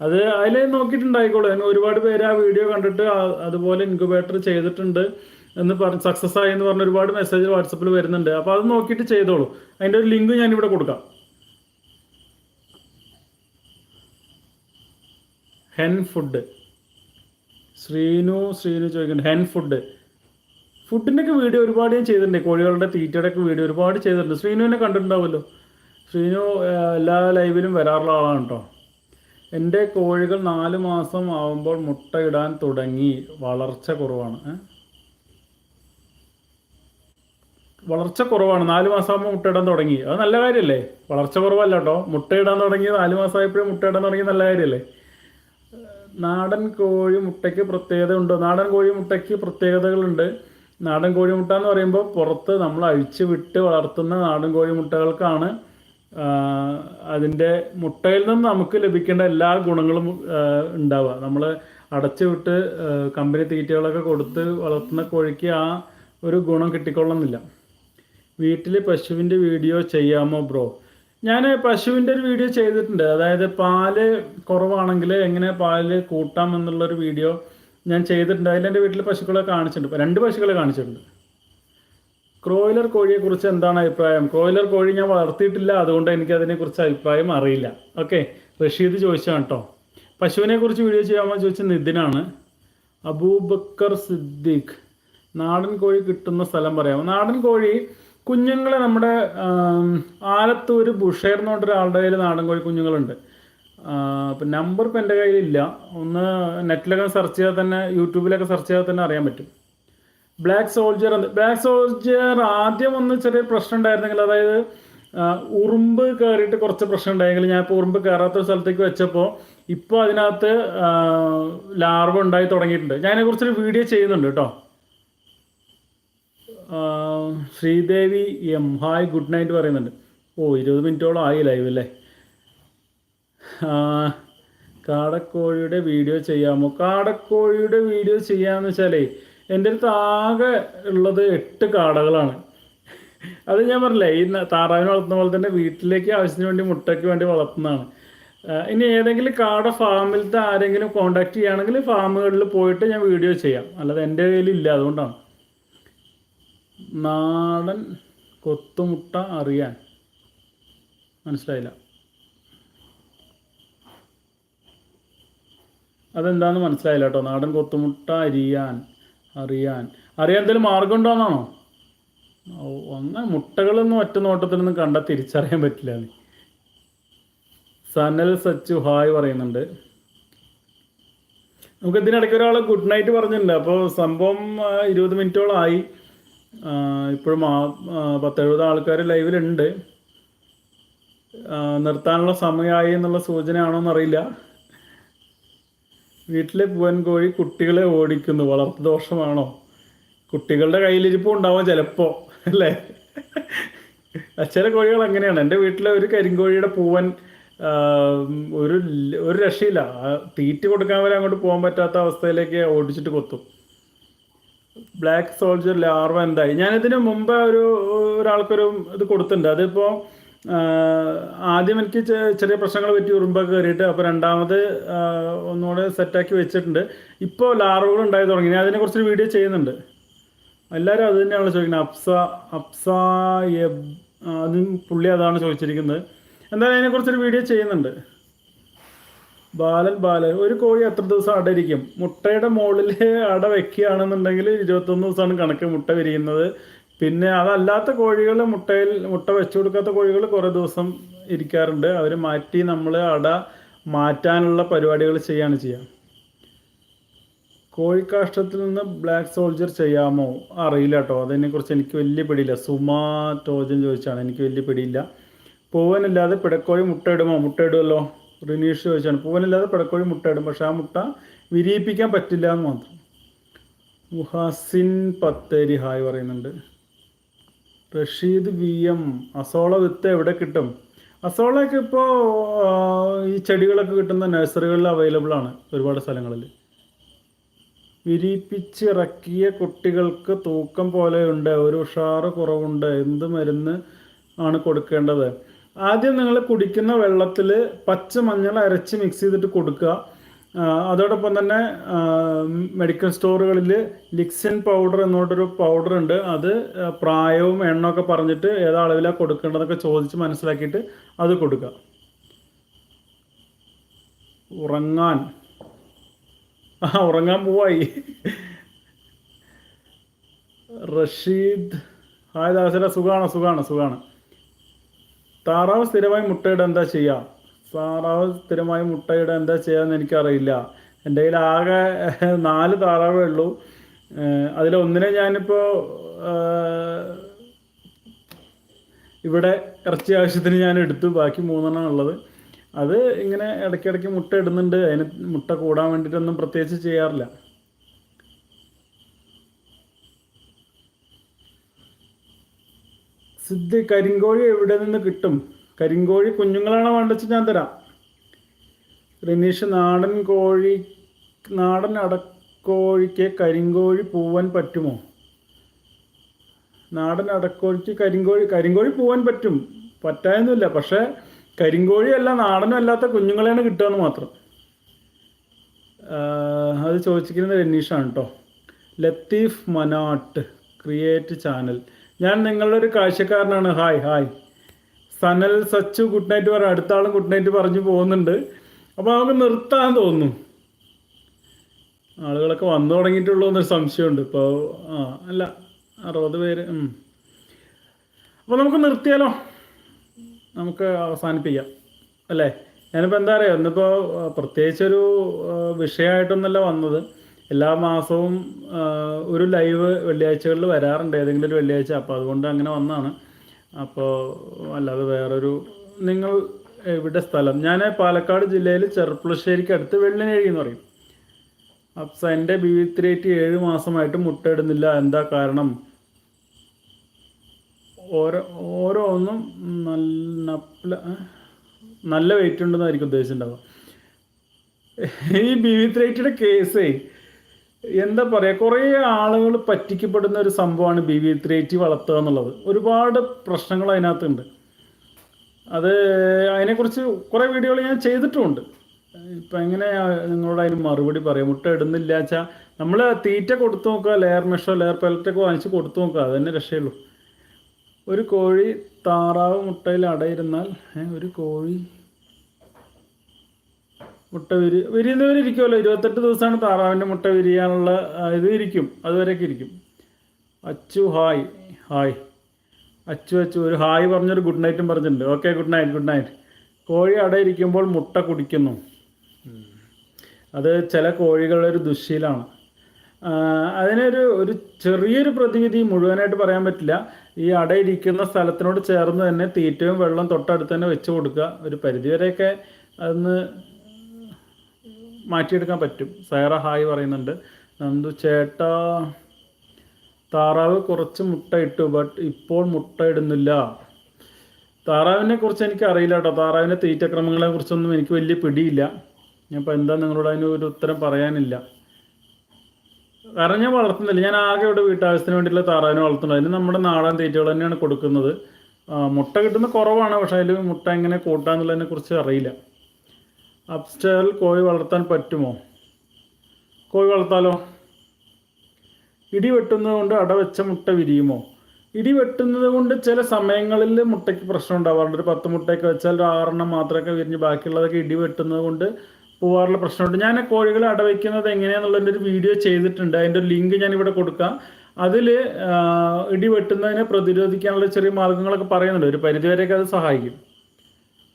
അത് അതിൽ നോക്കിയിട്ടുണ്ടായിക്കോളൂ. ഒരുപാട് പേര് ആ വീഡിയോ കണ്ടിട്ട് അതുപോലെ ഇൻക്യുബേറ്റർ ചെയ്തിട്ടുണ്ട് എന്ന് പറഞ്ഞ് സക്സസ് ആയി എന്ന് പറഞ്ഞ ഒരുപാട് മെസ്സേജ് വാട്സപ്പിൽ വരുന്നുണ്ട്. അപ്പോൾ അത് നോക്കിയിട്ട് ചെയ്തോളൂ. അതിന്റെ ഒരു ലിങ്ക് ഞാൻ ഇവിടെ കൊടുക്കാം. ഹെൻ ഫുഡ് ശ്രീനു ശ്രീനു ചോദിക്കുന്നുണ്ട്. ഹെൻ ഫുഡ് ഫുഡിന്റെ ഒക്കെ വീഡിയോ ഒരുപാട് ഞാൻ ചെയ്തിട്ടുണ്ട്. കോഴികളുടെ തീറ്റയുടെ ഒക്കെ വീഡിയോ ഒരുപാട് ചെയ്തിട്ടുണ്ട്. ശ്രീനുവിനെ കണ്ടിട്ടുണ്ടാവുമല്ലോ? ശ്രീനു എല്ലാ ലൈവിലും വരാറുള്ള ആളാണ് കേട്ടോ എന്റെ കോഴികൾ നാല് മാസം ആവുമ്പോൾ മുട്ടയിടാൻ തുടങ്ങി. വളർച്ച കുറവാണ് വളർച്ച കുറവാണ്. നാല് മാസം ആകുമ്പോൾ മുട്ടയിടാൻ തുടങ്ങി. അത് നല്ല കാര്യമല്ലേ വളർച്ച കുറവല്ല കേട്ടോ മുട്ടയിടാൻ തുടങ്ങി നാല് മാസമായപ്പോഴും മുട്ടയിടാൻ തുടങ്ങി നല്ല കാര്യമല്ലേ നാടൻ കോഴി മുട്ടയ്ക്ക് പ്രത്യേകത ഉണ്ട്. നാടൻ കോഴി മുട്ടയ്ക്ക് പ്രത്യേകതകളുണ്ട്. നാടൻ കോഴി മുട്ട എന്ന് പറയുമ്പോൾ പുറത്ത് നമ്മൾ അഴിച്ചു വിട്ട് വളർത്തുന്ന നാടൻ കോഴി മുട്ടകൾക്കാണ് അതിന്റെ മുട്ടയിൽ നിന്ന് നമുക്ക് ലഭിക്കേണ്ട എല്ലാ ഗുണങ്ങളും ഉണ്ടാവുക. നമ്മൾ അടച്ചു വിട്ട് കമ്പനി തീറ്റകളൊക്കെ കൊടുത്ത് വളർത്തുന്ന കോഴിക്ക് ആ ഒരു ഗുണം കിട്ടിക്കൊള്ളുന്നില്ല വീട്ടിൽ പശുവിന്റെ വീഡിയോ ചെയ്യാമോ ബ്രോ? ഞാൻ പശുവിന്റെ ഒരു വീഡിയോ ചെയ്തിട്ടുണ്ട്. അതായത് പാൽ കുറവാണെങ്കിൽ എങ്ങനെ പാൽ കൂട്ടാം എന്നുള്ളൊരു വീഡിയോ ഞാൻ ചെയ്തിട്ടുണ്ട്. അതിൽ എന്റെ വീട്ടിൽ പശുക്കളെ കാണിച്ചിട്ടുണ്ട്. രണ്ട് പശുക്കളെ കാണിച്ചിട്ടുണ്ട്. ക്രോയിലർ കോഴിയെക്കുറിച്ച് എന്താണ് അഭിപ്രായം? ക്രോയിലർ കോഴി ഞാൻ വളർത്തിയിട്ടില്ല അതുകൊണ്ട് എനിക്ക് അതിനെക്കുറിച്ച് അഭിപ്രായം അറിയില്ല. ഓക്കെ റഷീദ് ചോദിച്ചാണ് കേട്ടോ പശുവിനെ കുറിച്ച് വീഡിയോ ചെയ്യാമോ ചോദിച്ച നിതിനാണ്. അബൂബക്കർ സിദ്ദീഖ് നാടൻ കോഴി കിട്ടുന്ന സ്ഥലം പറയാമോ? നാടൻ കോഴി കുഞ്ഞുങ്ങളെ നമ്മുടെ ആലത്തൂർ ബുഷേർ എന്ന് പറഞ്ഞൊരാളുടെ കയ്യിൽ നാടൻ കോഴി കുഞ്ഞുങ്ങളുണ്ട്. നമ്പർ ഇപ്പം എന്റെ കയ്യിലില്ല. ഒന്ന് നെറ്റിലൊക്കെ സെർച്ച് ചെയ്താൽ തന്നെ യൂട്യൂബിലൊക്കെ സെർച്ച് ചെയ്താൽ തന്നെ അറിയാൻ പറ്റും. ബ്ലാക്ക് സോൾജിയർ ബ്ലാക്ക് സോൾജിയർ ആദ്യം ഒന്ന് ചെറിയ പ്രശ്നം ഉണ്ടായിരുന്നെങ്കിൽ അതായത് ഉറുമ്പ് കയറിയിട്ട് കുറച്ച് പ്രശ്നം ഉണ്ടായെങ്കിൽ ഞാൻ ഇപ്പോൾ ഉറുമ്പ് കയറാത്ത സ്ഥലത്തേക്ക് വെച്ചപ്പോൾ ഇപ്പോൾ അതിനകത്ത് ലാർവ ഉണ്ടായി തുടങ്ങിയിട്ടുണ്ട്. ഞാൻ അതിനെക്കുറിച്ചൊരു വീഡിയോ ചെയ്യുന്നുണ്ട് കേട്ടോ. Sreedevi M. Hi good night പറയുന്നുണ്ട്. ഓ ഇരുപത് മിനിറ്റോളം ആയി ലൈവ് അല്ലേ കാടക്കോഴിയുടെ വീഡിയോ ചെയ്യാമോ? കാടക്കോഴിയുടെ വീഡിയോ ചെയ്യാന്ന് വെച്ചാലേ എന്റെ അടുത്ത് ആകെ ഉള്ളത് എട്ട് കാടകളാണ്. അത് ഞാൻ പറഞ്ഞില്ലേ ഈ താറാവിനെ വളർത്തുന്ന പോലെ തന്നെ വീട്ടിലേക്ക് ആവശ്യത്തിന് വേണ്ടി മുട്ടയ്ക്ക് വേണ്ടി വളർത്തുന്നതാണ്. ഇനി ഏതെങ്കിലും കാട ഫാമിലത്തെ ആരെങ്കിലും കോണ്ടാക്ട് ചെയ്യുകയാണെങ്കിൽ ഫാമുകളിൽ പോയിട്ട് ഞാൻ വീഡിയോ ചെയ്യാം. അല്ലാതെ എന്റെ കയ്യിലില്ല അതുകൊണ്ടാണ്. നാടൻ കൊത്തുമുട്ട അറിയാൻ. മനസ്സിലായില്ല. അതെന്താന്ന് മനസ്സിലായില്ല കേട്ടോ. നാടൻ കൊത്തുമുട്ട അരിയാൻ. അറിയാൻ. അറിയാൻ എന്തെങ്കിലും മാർഗം ഉണ്ടോന്നാണോ ഒന്ന് മുട്ടകളൊന്നും ഒറ്റ നോട്ടത്തിലൊന്നും കണ്ടാൽ തിരിച്ചറിയാൻ പറ്റില്ല സനൽ സച്ചു ഹായ് പറയുന്നുണ്ട്. നമുക്ക് ഇതിനിടയ്ക്ക് ഒരാൾ ഗുഡ് നൈറ്റ് പറഞ്ഞിട്ടുണ്ട്. അപ്പോൾ സംഭവം ഇരുപത് മിനിറ്റോളം ആയി. ഇപ്പോഴും ആ പത്തെഴുപത് ആൾക്കാർ ലൈവിലുണ്ട്. നിർത്താനുള്ള സമയമായി എന്നുള്ള സൂചനയാണോ എന്നറിയില്ല വീട്ടിലെ പൂവൻ കോഴി കുട്ടികളെ ഓടിക്കുന്നു. വളർത്തു ദോഷമാണോ കുട്ടികളുടെ കയ്യിലിരിപ്പും ഉണ്ടാവാം ചിലപ്പോ അല്ലേ? ചില കോഴികൾ അങ്ങനെയാണ്. എന്റെ വീട്ടിലെ ഒരു കരിങ്കോഴിയുടെ പൂവൻ ഒരു ഒരു രക്ഷയില്ല. തീറ്റ കൊടുക്കാൻ വരെ അങ്ങോട്ട് പോകാൻ പറ്റാത്ത അവസ്ഥയിലേക്ക് ഓടിച്ചിട്ട് കൊത്തും. ബ്ലാക്ക് സോൾജർ ലാർവ എന്തായി? ഞാനിതിന് മുമ്പ് ഒരു ഒരാൾക്കൊരു ഇത് കൊടുത്തിട്ടുണ്ട്. അതിപ്പോൾ ആദ്യം എനിക്ക് ചെറിയ പ്രശ്നങ്ങൾ പറ്റി ഉറുമ്പൊക്കെ കയറിയിട്ട് അപ്പോൾ രണ്ടാമത് ഒന്നുകൂടെ സെറ്റാക്കി വെച്ചിട്ടുണ്ട്. ഇപ്പോൾ ലാർവുകൾ ഉണ്ടായി തുടങ്ങി. ഞാൻ അതിനെക്കുറിച്ചൊരു വീഡിയോ ചെയ്യുന്നുണ്ട്. എല്ലാവരും അത് തന്നെയാണ് ചോദിക്കുന്നത്. അപ്സ അപ്സ അതും പുള്ളി അതാണ് ചോദിച്ചിരിക്കുന്നത്. എന്തായാലും അതിനെക്കുറിച്ചൊരു വീഡിയോ ചെയ്യുന്നുണ്ട്. ബാലൻ ബാലൻ ഒരു കോഴി എത്ര ദിവസം അടയിരിക്കും മുട്ടയുടെ മുകളിൽ അട വെക്കുകയാണെന്നുണ്ടെങ്കിൽ ഇരുപത്തൊന്ന് ദിവസമാണ് കണക്ക് മുട്ട വിരിയുന്നത്. പിന്നെ അതല്ലാത്ത കോഴികൾ മുട്ടയിൽ മുട്ട വെച്ചു കൊടുക്കാത്ത കോഴികൾ കുറേ ദിവസം ഇരിക്കാറുണ്ട്. അവർ മാറ്റി നമ്മൾ അട മാറ്റാനുള്ള പരിപാടികൾ ചെയ്യാണ് ചെയ്യുക. കോഴിക്കാഷ്ടത്തിൽ നിന്ന് ബ്ലാക്ക് സോൾജർ ചെയ്യാമോ? അറിയില്ല കേട്ടോ. അതിനെക്കുറിച്ച് എനിക്ക് വലിയ പിടിയില്ല. സുമാ ടോജൻ ചോദിച്ചാണ്. എനിക്ക് വലിയ പിടിയില്ല. പൂവനില്ലാതെ പിടക്കോഴി മുട്ട മുട്ടയിടുമല്ലോ റിനീഷ് ചോദിച്ചാണ്. പൂവനില്ലാതെ പിടക്കോഴി ഇടും. പക്ഷെ ആ മുട്ട വിരിയിപ്പിക്കാൻ പറ്റില്ല എന്ന് മാത്രം. മുഹാസിൻ പത്തേരി ഹായ് പറയുന്നുണ്ട്. റഷീദ് വി എം അസോള വിത്ത് എവിടെ കിട്ടും? അസോളയൊക്കെ ഇപ്പോൾ ഈ ചെടികളൊക്കെ കിട്ടുന്ന നഴ്സറികളിൽ അവൈലബിൾ ആണ് ഒരുപാട് സ്ഥലങ്ങളിൽ. വിരിപ്പിച്ചിറക്കിയ കുട്ടികൾക്ക് തൂക്കം പോലെയുണ്ട് ഒരു ഉഷാറ് കുറവുണ്ട് എന്ത് മരുന്ന് ആണ് കൊടുക്കേണ്ടത്? ആദ്യം നിങ്ങൾ കുടിക്കുന്ന വെള്ളത്തിൽ പച്ച മഞ്ഞൾ അരച്ച് മിക്സ് ചെയ്തിട്ട് കൊടുക്കുക. അതോടൊപ്പം തന്നെ മെഡിക്കൽ സ്റ്റോറുകളിൽ ലിക്സിൻ പൗഡർ എന്നോട്ടൊരു പൗഡർ ഉണ്ട്. അത് പ്രായവും എണ്ണമൊക്കെ പറഞ്ഞിട്ട് ഏതാ അളവിലാണ് കൊടുക്കേണ്ടതൊക്കെ ചോദിച്ച് മനസ്സിലാക്കിയിട്ട് അത് കൊടുക്കുക ഉറങ്ങാൻ. ആ ഉറങ്ങാൻ പോവായി. റഷീദ്. ഹായ് ദാസര സുഖാണ്? സുഖാണ് സുഖാണ്. താറാവ് സ്ഥിരമായി മുട്ടയിട എന്താ ചെയ്യുക താറാവ് സ്ഥിരമായി മുട്ടയിട എന്താ ചെയ്യാന്ന് എനിക്കറിയില്ല. എന്റെ കയ്യിൽ ആകെ നാല് താറാവേ ഉള്ളൂ. അതിലൊന്നിനെ ഞാനിപ്പോൾ ഇവിടെ ഇറച്ചി ആവശ്യത്തിന് ഞാൻ എടുത്തു. ബാക്കി മൂന്നെണ്ണം ഉള്ളത്. അത് ഇങ്ങനെ ഇടയ്ക്കിടയ്ക്ക് മുട്ട ഇടുന്നുണ്ട്. അതിന് മുട്ട കൂടാൻ വേണ്ടിയിട്ടൊന്നും പ്രത്യേകിച്ച് ചെയ്യാറില്ല. സിദ്ധി കരിങ്കോഴി എവിടെ നിന്ന് കിട്ടും? കരിങ്കോഴി കുഞ്ഞുങ്ങളാണ് വേണ്ടത് ഞാൻ തരാം. റിനീഷ് നാടൻ കോഴി നാടൻ അടക്കോഴിക്ക് കരിങ്കോഴി പൂവാൻ പറ്റുമോ? നാടൻ അടക്കോഴിക്ക് കരിങ്കോഴി കരിങ്കോഴി പൂവാൻ പറ്റും. പറ്റായൊന്നുമില്ല. പക്ഷേ കരിങ്കോഴിയല്ല നാടനും അല്ലാത്ത കുഞ്ഞുങ്ങളെയാണ് കിട്ടുകയെന്ന് മാത്രം. അത് ചോദിച്ചിരിക്കുന്നത് രനീഷാണ് കേട്ടോ. Latheef Manatt create channel. ഞാൻ നിങ്ങളുടെ ഒരു കാഴ്ചക്കാരനാണ്. Hi hi. Sanal Sachu good night പറ. അടുത്ത ആളും ഗുഡ് നൈറ്റ് പറഞ്ഞു പോകുന്നുണ്ട്. അപ്പോൾ നമുക്ക് നിർത്താൻ തോന്നുന്നു. ആളുകളൊക്കെ വന്നു തുടങ്ങിയിട്ടുള്ളൂ എന്നൊരു സംശയമുണ്ട്. ഇപ്പോൾ ആ അല്ല അറുപത് പേര് അപ്പോൾ നമുക്ക് നിർത്തിയാലോ? നമുക്ക് അവസാനിപ്പിക്കാം. അല്ലേ? ഞാനിപ്പോൾ എന്താ പറയുക ഇന്നിപ്പോൾ പ്രത്യേകിച്ചൊരു വിഷയമായിട്ടൊന്നല്ല വന്നത്. എല്ലാ മാസവും ഒരു ലൈവ് വെള്ളിയാഴ്ചകളിൽ വരാറുണ്ട്. ഏതെങ്കിലും ഒരു വെള്ളിയാഴ്ച. അപ്പോൾ അതുകൊണ്ട് അങ്ങനെ വന്നതാണ്. അപ്പോൾ അല്ലാതെ വേറൊരു നിങ്ങൾ എവിടെ സ്ഥലം? ഞാൻ പാലക്കാട് ജില്ലയിൽ ചെറുപ്പുളശ്ശേരിക്ക് അടുത്ത് വെള്ളിനേഴി എന്ന് പറയും. അപ്പം എന്റെ ബി വി ത്രീ എയ്റ്റ് ഏഴ് മാസമായിട്ട് മുട്ടയിടുന്നില്ല. എന്താ കാരണം? ഓരോ ഓരോന്നും നല്ല നപ്പല- നല്ല വെയിറ്റ് ഉണ്ടെന്നായിരിക്കും ഉദ്ദേശിച്ചിട്ടുണ്ടാവുക. ഈ ബി വി ത്രീ എയ്റ്റിയുടെ കേസേ എന്താ പറയുക കുറേ ആളുകൾ പറ്റിക്കപ്പെടുന്ന ഒരു സംഭവമാണ് ബി വി ത്രീ എയ്റ്റി വളർത്തുക എന്നുള്ളത്. ഒരുപാട് പ്രശ്നങ്ങൾ അതിനകത്തുണ്ട്. അത് അതിനെക്കുറിച്ച് കുറേ വീഡിയോകൾ ഞാൻ ചെയ്തിട്ടുമുണ്ട്. ഇപ്പം എങ്ങനെ നിങ്ങളോട് അതിന് മറുപടി പറയാം? മുട്ട ഇടുന്നില്ല വെച്ചാൽ നമ്മൾ തീറ്റ കൊടുത്തു നോക്കുക ലെയർ മെഷോ ലെയർ പെലറ്റൊക്കെ വാങ്ങിച്ച് കൊടുത്തു നോക്കുക അത് തന്നെ രക്ഷയുള്ളൂ. ഒരു കോഴി താറാവ് മുട്ടയിൽ അടയിരുന്നാൽ ഒരു കോഴി മുട്ട വിരി വിരിയുന്നവരിക്കുമല്ലോ ഇരുപത്തെട്ട് ദിവസമാണ് താറാവിന്റെ മുട്ട വിരിയാനുള്ള ഇത് ഇരിക്കും. അതുവരെയൊക്കെ ഇരിക്കും. അച്ചു ഹായ്. ഹായ്. അച്ചു അച്ചു. ഒരു ഹായ് പറഞ്ഞൊരു ഗുഡ് നൈറ്റും പറഞ്ഞിട്ടുണ്ട്. Okay good night good night. കോഴി അവിടെ ഇരിക്കുമ്പോൾ മുട്ട കുടിക്കുന്നു. അത് ചില കോഴികളുടെ ഒരു ദുശ്ശീലാണ് അതിനൊരു ഒരു ചെറിയൊരു പ്രതിവിധി മുഴുവനായിട്ട് പറയാൻ പറ്റില്ല. ഈ അടയിരിക്കുന്ന സ്ഥലത്തിനോട് ചേർന്ന് തന്നെ തീറ്റയും വെള്ളം തൊട്ടടുത്ത് തന്നെ വെച്ച് കൊടുക്കുക. ഒരു പരിധിവരെയൊക്കെ അതൊന്ന് മാറ്റിയെടുക്കാൻ പറ്റും. സൈറ ഹായ് പറയുന്നുണ്ട്. നന്ദു ചേട്ട താറാവ് കുറച്ച് മുട്ട ഇട്ടു ബട്ട് ഇപ്പോൾ മുട്ട ഇടുന്നില്ല താറാവിനെ കുറിച്ച് എനിക്ക് അറിയില്ല കേട്ടോ. താറാവിന്റെ തീറ്റക്രമങ്ങളെ കുറിച്ചൊന്നും എനിക്ക് വലിയ പിടിയില്ല. ഞാൻ ഇപ്പോൾ എന്താ നിങ്ങളോട് അതിന് ഒരു ഉത്തരം പറയാനില്ല. കാരണം ഞാൻ വളർത്തുന്നില്ല. ഞാൻ ആകെ ഇവിടെ വീട്ടാവശ്യത്തിന് വേണ്ടിയിട്ടുള്ള താറാവിനെ വളർത്തുന്നത് അതിന് നമ്മുടെ നാടൻ തീറ്റകൾ തന്നെയാണ് കൊടുക്കുന്നത്. മുട്ട കിട്ടുന്ന കുറവാണ് പക്ഷേ അതിൽ മുട്ട എങ്ങനെ കൂട്ടാന്നുള്ളതിനെ കുറിച്ച് അറിയില്ല. അപ്സ്റ്റേറിൽ കോഴി വളർത്താൻ പറ്റുമോ? കോഴി വളർത്താലോ? ഇടി വെട്ടുന്നത് കൊണ്ട് അടവെച്ച മുട്ട വിരിയുമോ? ഇടി വെട്ടുന്നത് കൊണ്ട് ചില സമയങ്ങളിൽ മുട്ടയ്ക്ക് പ്രശ്നം ഉണ്ടാവാറുണ്ട് ഒരു പത്ത് മുട്ടയൊക്കെ വെച്ചാൽ ഒരു ആറെണ്ണം മാത്രമൊക്കെ വിരിഞ്ഞ് ബാക്കിയുള്ളതൊക്കെ ഇടി വെട്ടുന്നത് കൊണ്ട് പോകാറുള്ള പ്രശ്നമുണ്ട്. ഞാൻ കോഴികളെ അടവയ്ക്കുന്നത് എങ്ങനെയാണെന്നുള്ളതിന്റെ ഒരു വീഡിയോ ചെയ്തിട്ടുണ്ട്. അതിന്റെ ഒരു ലിങ്ക് ഞാൻ ഇവിടെ കൊടുക്കാം. അതിൽ ഇടി വെട്ടുന്നതിനെ പ്രതിരോധിക്കാനുള്ള ചെറിയ മാർഗങ്ങളൊക്കെ പറയുന്നുണ്ട്. ഒരു പരിധിവരെയൊക്കെ അത് സഹായിക്കും.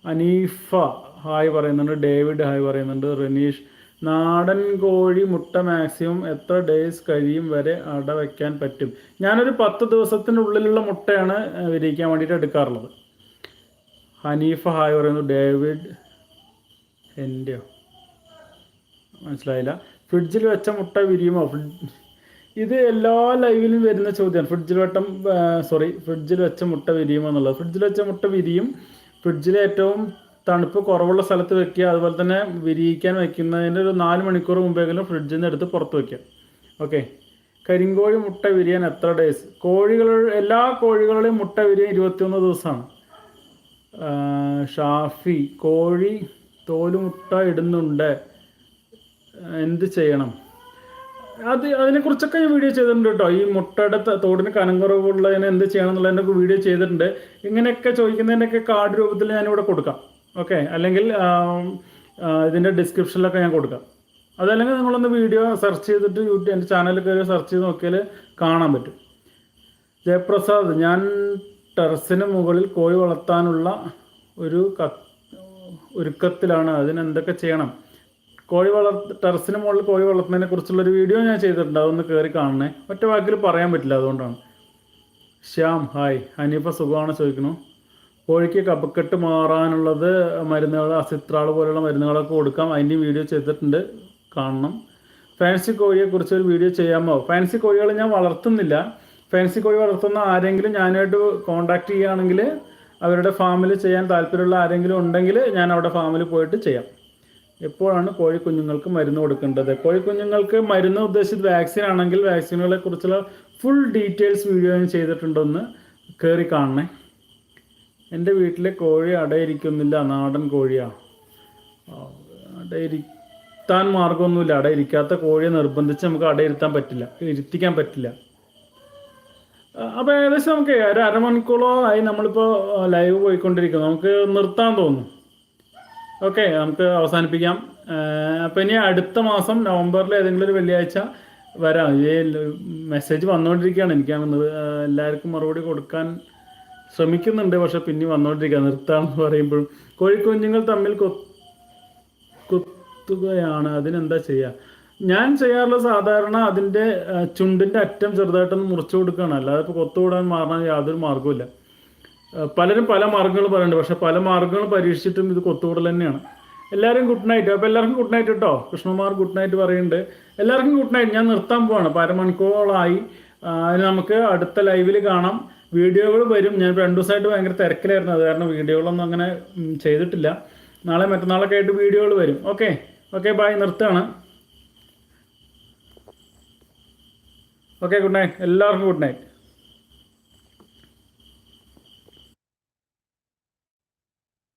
അനീഫ. ഹായ് പറയുന്നുണ്ട് ഡേവിഡ് ഹായ് പറയുന്നുണ്ട് റനീഷ് നാടൻ കോഴി മുട്ട മാക്സിമം എത്ര ഡേയ്സ് കഴിയും വരെ അട വയ്ക്കാൻ പറ്റും? ഞാനൊരു പത്ത് ദിവസത്തിനുള്ളിലുള്ള മുട്ടയാണ് വിരിയിക്കാൻ വേണ്ടിയിട്ട് എടുക്കാറുള്ളത്. ഹനീഫ ഹായ് പറയുന്നു ഡേവിഡ് എന്റെ മനസ്സിലായില്ല. ഫ്രിഡ്ജിൽ വെച്ച മുട്ട വിരിയുമോ? ഇത് എല്ലാ ലൈവിലും വരുന്ന ചോദ്യമാണ് ഫ്രിഡ്ജിൽ വട്ടം സോറി ഫ്രിഡ്ജിൽ വെച്ച മുട്ട വിരിയുമോ എന്നുള്ളത്. ഫ്രിഡ്ജിൽ വെച്ച മുട്ട വിരിയും ഫ്രിഡ്ജിലെ ഏറ്റവും തണുപ്പ് കുറവുള്ള സ്ഥലത്ത് വെക്കുക അതുപോലെ തന്നെ വിരിയിക്കാൻ വെക്കുന്നതിന്റെ ഒരു നാല് മണിക്കൂർ മുമ്പെങ്കിലും ഫ്രിഡ്ജിൽ നിന്ന് എടുത്ത് പുറത്ത് വെക്കുക. ഓക്കെ കരിങ്കോഴി മുട്ട വിരിയാൻ എത്ര ഡേയ്സ് കോഴികൾ എല്ലാ കോഴികളുടെയും മുട്ട വിരിയാൻ ഇരുപത്തിയൊന്ന് ദിവസമാണ്. ഷാഫി കോഴി തോലുമുട്ട ഇടുന്നുണ്ട്. എന്ത് ചെയ്യണം? അത് അതിനെക്കുറിച്ചൊക്കെ ഞാൻ വീഡിയോ ചെയ്തിട്ടുണ്ട് കേട്ടോ. ഈ മുട്ടയുടെ തോടിന് കനം കുറവുള്ളതിന് എന്ത് ചെയ്യണം എന്നുള്ളതിനൊക്കെ വീഡിയോ ചെയ്തിട്ടുണ്ട്. ഇങ്ങനെയൊക്കെ ചോദിക്കുന്നതിന്റെയൊക്കെ കാർഡ് രൂപത്തിൽ ഞാനിവിടെ കൊടുക്കാം. ഓക്കെ അല്ലെങ്കിൽ ഇതിന്റെ ഡിസ്ക്രിപ്ഷനിലൊക്കെ ഞാൻ കൊടുക്കാം. അതല്ലെങ്കിൽ നിങ്ങളൊന്ന് വീഡിയോ സെർച്ച് ചെയ്തിട്ട് യൂട്യൂബ് എന്റെ ചാനലിൽ കയറി സെർച്ച് ചെയ്ത് നോക്കിയാൽ കാണാൻ പറ്റും. ജയപ്രസാദ് ഞാൻ ടെറസിന് മുകളിൽ കോഴി വളർത്താനുള്ള ഒരു ക ഒരുക്കത്തിലാണ്. അതിനെന്തൊക്കെ ചെയ്യണം? കോഴി വളർ ടെറസിന് മുകളിൽ കോഴി വളർത്തുന്നതിനെ കുറിച്ചുള്ള ഒരു വീഡിയോ ഞാൻ ചെയ്തിട്ടുണ്ട്. അതൊന്ന് കയറി കാണണേ. ഒറ്റ വാക്കിൽ പറയാൻ പറ്റില്ല അതുകൊണ്ടാണ്. ശ്യാം ഹായ് ഹനീഫ സുഖമാണ് ചോദിക്കുന്നു കോഴിക്ക് കപക്കെട്ട് മാറാനുള്ളത് മരുന്നുകൾ അസിത്രാൾ പോലുള്ള മരുന്നുകളൊക്കെ കൊടുക്കാം. അതിന്റെ വീഡിയോ ചെയ്തിട്ടുണ്ട്. കാണണം. ഫാൻസി കോഴിയെ കുറിച്ച് ഒരു വീഡിയോ ചെയ്യാമോ? ഫാൻസി കോഴികൾ ഞാൻ വളർത്തുന്നില്ല. ഫാൻസി കോഴി വളർത്തുന്ന ആരെങ്കിലും ഞാനായിട്ട് കോണ്ടാക്ട് ചെയ്യുകയാണെങ്കിൽ അവരുടെ ഫാമിൽ ചെയ്യാൻ താല്പര്യമുള്ള ആരെങ്കിലും ഉണ്ടെങ്കിൽ ഞാൻ അവിടെ ഫാമിൽ പോയിട്ട് ചെയ്യാം. എപ്പോഴാണ് കോഴി കുഞ്ഞുങ്ങൾക്ക് മരുന്ന് കൊടുക്കേണ്ടത്? കോഴി കുഞ്ഞുങ്ങൾക്ക് മരുന്ന് ഉദ്ദേശിച്ച് വാക്സിൻ ആണെങ്കിൽ വാക്സിനുകളെ കുറിച്ചുള്ള ഫുൾ ഡീറ്റെയിൽസ് വീഡിയോ ഞാൻ ചെയ്തിട്ടുണ്ടെന്ന് കയറി കാണണേ. എന്റെ വീട്ടിലെ കോഴി അടയിരിക്കുന്നില്ല നാടൻ കോഴിയാ. അടയിരുത്താൻ മാർഗമൊന്നുമില്ല അടയിരിക്കാത്ത കോഴിയെ നിർബന്ധിച്ച് നമുക്ക് അടയിരുത്താൻ പറ്റില്ല ഇരുത്തിക്കാൻ പറ്റില്ല. അപ്പോൾ ഏകദേശം നമുക്ക് ഒരു ആയി നമ്മളിപ്പോൾ ലൈവ് പോയിക്കൊണ്ടിരിക്കുന്നു. നമുക്ക് നിർത്താൻ തോന്നുന്നു. ഓക്കെ നമുക്ക് അവസാനിപ്പിക്കാം. അപ്പം ഇനി അടുത്ത മാസം നവംബറിൽ ഏതെങ്കിലും ഒരു വെള്ളിയാഴ്ച വരാം. ഈ മെസ്സേജ് വന്നുകൊണ്ടിരിക്കുകയാണ്. എനിക്ക് എല്ലാവർക്കും മറുപടി കൊടുക്കാൻ ശ്രമിക്കുന്നുണ്ട് പക്ഷെ പിന്നെ വന്നുകൊണ്ടിരിക്കുക നിർത്താന്ന് പറയുമ്പോഴും കോഴിക്കുഞ്ഞുങ്ങൾ തമ്മിൽ കൊത്തുകയാണ്. അതിനെന്താ ചെയ്യുക ഞാൻ ചെയ്യാറുള്ള സാധാരണ അതിന്റെ ചുണ്ടിന്റെ അറ്റം ചെറുതായിട്ടൊന്ന് മുറിച്ചു കൊടുക്കുകയാണ്. അല്ലാതെ ഇപ്പോൾ കൊത്തുകൂടാൻ മാറാൻ യാതൊരു മാർഗമില്ല പലരും പല മാർഗങ്ങൾ പറയുന്നുണ്ട്. പക്ഷേ പല മാർഗങ്ങൾ പരീക്ഷിച്ചിട്ടും ഇത് കൊത്തുകൂടൽ തന്നെയാണ്. എല്ലാവരും ഗുഡ് നൈറ്റ്. അപ്പോൾ എല്ലാവർക്കും ഗുഡ് നൈറ്റ് കേട്ടോ. കൃഷ്ണകുമാർ ഗുഡ് നൈറ്റ് പറയുന്നുണ്ട്. എല്ലാവർക്കും ഗുഡ് നൈറ്റ്. ഞാൻ നിർത്താൻ പോവാണ്. അപ്പോൾ അരമണിക്കൂറായി നമുക്ക് അടുത്ത ലൈവിൽ കാണാം. വീഡിയോകൾ വരും. ഞാൻ രണ്ടു ദിവസമായിട്ട് ഭയങ്കര തിരക്കിലായിരുന്നു. അത് കാരണം വീഡിയോകളൊന്നും അങ്ങനെ ചെയ്തിട്ടില്ല. നാളെ മറ്റന്നാളൊക്കെ ആയിട്ട് വീഡിയോകൾ വരും. ഓക്കെ. ഓക്കെ ബായ് നിർത്തുകയാണ്. Okay good night. എല്ലാവർക്കും ഗുഡ് നൈറ്റ്.